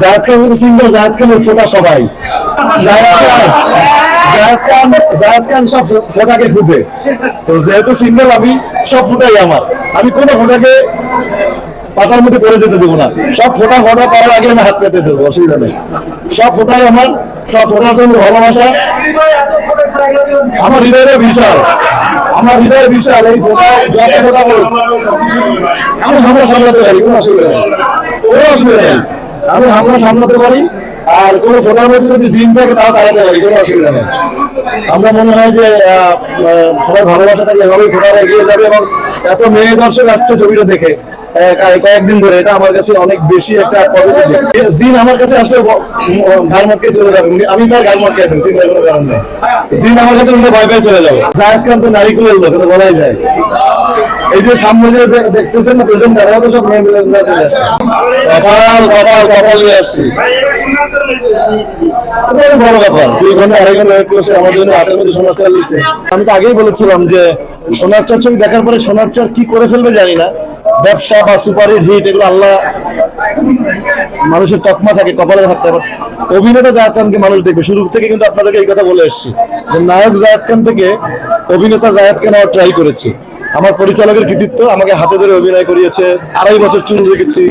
জাহেদ খান যদি সিঙ্গেল জাহেদ ফোটা সবাই। জাহেদ খান সব ফোটাকে খুঁজে। তো যেহেতু সিঙ্গেল, আমি সব ফোটাই আমার। আমি কোনো ফোটাকে পাতার মধ্যে পড়ে যেতে দেবো না। সব ফোটা ফোটা করার আগে আমি হাত পেতে দেবো, অসুবিধা নেই। সব ফোটাই আমার, সব ফোটার জন্য ভালোবাসা। আমার হৃদয়ের বিশাল। আমার হৃদয় বিশাল, এই ফোটা যত ফোটা বলুক আমি হামলা সামলাতে পারি, কোনো অসুবিধা নেই। কোনো অসুবিধা নেই। আমি হামলা সামলাতে পারি, আর কোন ফোটার মধ্যে যদি জিন থাকে তাও তাড়াতে পারি, কোনো অসুবিধা নেই। আমরা মনে হয় যে সবাই ভালোবাসা থাকে এভাবেই ফোটারা এগিয়ে যাবে এবং এত মেয়ে দর্শক আসছে ছবিটা দেখে। কয়েকদিন ধরে এটা আমার কাছে অনেক বেশি একটা পজিটিভ জিন আমার কাছে আসলে চলে যাবে। আমি তার একদম কারণ নেই। জিন আমার কাছে ভয় পেয়ে চলে যাবে। জায়দ খান তো নারী কুলের লোক বলাই যায়। এই যে সামনে যে দেখতেছেন না প্রেজেন্ট তো সব মেয়ে মিলে চলে আসছে। কপাল কপাল কপাল নিয়ে আসছি। বড় ব্যাপার। দুই ঘণ্টা আড়াই ঘণ্টা ওয়েট করছে, আমার জন্য হাতের মধ্যে সোনার লিখছে আমি তো আগেই বলেছিলাম যে, সোনার চার ছবি দেখার পরে সোনার চার কি করে ফেলবে জানি না। ব্যবসা বা সুপার হিট, এগুলো আল্লাহ মানুষের তকমা থাকে, কপালে থাকতে পারে অভিনেতা জাহেদ খানকে মানুষ দেখবে। শুরু থেকে কিন্তু আপনাদেরকে এই কথা বলে এসেছি যে নায়ক জাহেদ খান থেকে অভিনেতা জাহেদ খান আমার ট্রাই করেছি। আমার পরিচালকের কৃতিত্ব, আমাকে হাতে ধরে অভিনয় করিয়েছে, আড়াই বছর চুল রেখেছি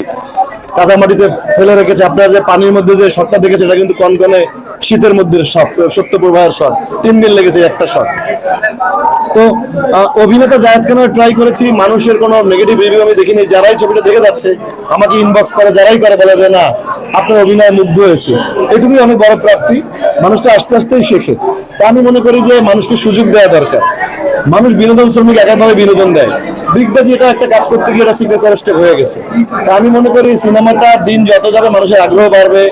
কাদা মাটিতে ফেলে রেখেছে। আপনারা যে পানির মধ্যে যে শটটা দেখেছে এটা কিন্তু কনকনে শীতের মধ্যে শট সত্য প্রবাহের শট তিন দিন লেগেছে একটা শট তো অভিনেতা জায়দ খানের ট্রাই করেছি, মানুষের কোনো নেগেটিভ রিভিউ আমি দেখিনি, যারাই ছবিটা দেখে যাচ্ছে, আমাকে ইনবক্স করে, যারাই করে বলা যায় না, আপনার অভিনয় মুগ্ধ হয়েছে। এটুকুই অনেক বড় প্রাপ্তি, মানুষটা আস্তে আস্তেই শেখে। তা আমি মনে করি যে, মানুষকে সুযোগ দেওয়া দরকার। মানুষ বিনোদন শ্রমিক একাভাবে বিনোদন দেয়। বিগবাজি এটা একটা কাজ করতে গিয়ে এটা সিগনেচার স্টেপ হয়ে গেছে। তা আমি মনে করি সিনেমাটা দিন যত যাবে মানুষের আগ্রহ বাড়বে,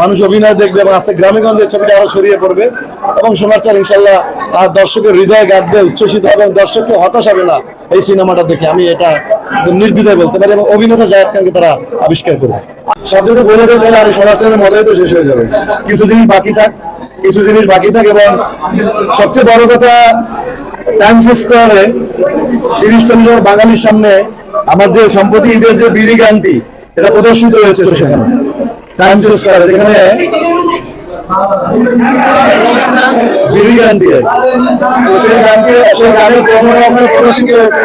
মানুষ অভিনয় দেখবে এবং আস্তে গ্রামে গঞ্জে ছবিটা আরও ছড়িয়ে পড়বে এবং সোনার চার ইনশাল্লাহ আর দর্শকের হৃদয় গাঁথবে, উচ্ছ্বসিত এবং দর্শককে হতাশ হবে না এই সিনেমাটা দেখে। আমি এটা নির্দ্বিধায় বলতে পারি এবং অভিনেতা জায়েদ খানকে তারা আবিষ্কার করবে। সব যদি বলে তাহলে আর এই সোনার চারের মজাই তো শেষ হয়ে যাবে। কিছু জিনিস বাকি থাক কিছু জিনিস বাকি থাক এবং সবচেয়ে বড় কথা টাইমস স্কোয়ারে তিরিশ চল্লিশ বাঙালির সামনে আমার যে সম্প্রতি ঈদের যে বিড়ি গানটি, এটা প্রদর্শিত হয়েছে সেখানে। টাইমস স্কোয়ারে যেখানে বিড়ি গান দিয়ে সেই গানকে সেই গানের প্রদর্শিত হয়েছে।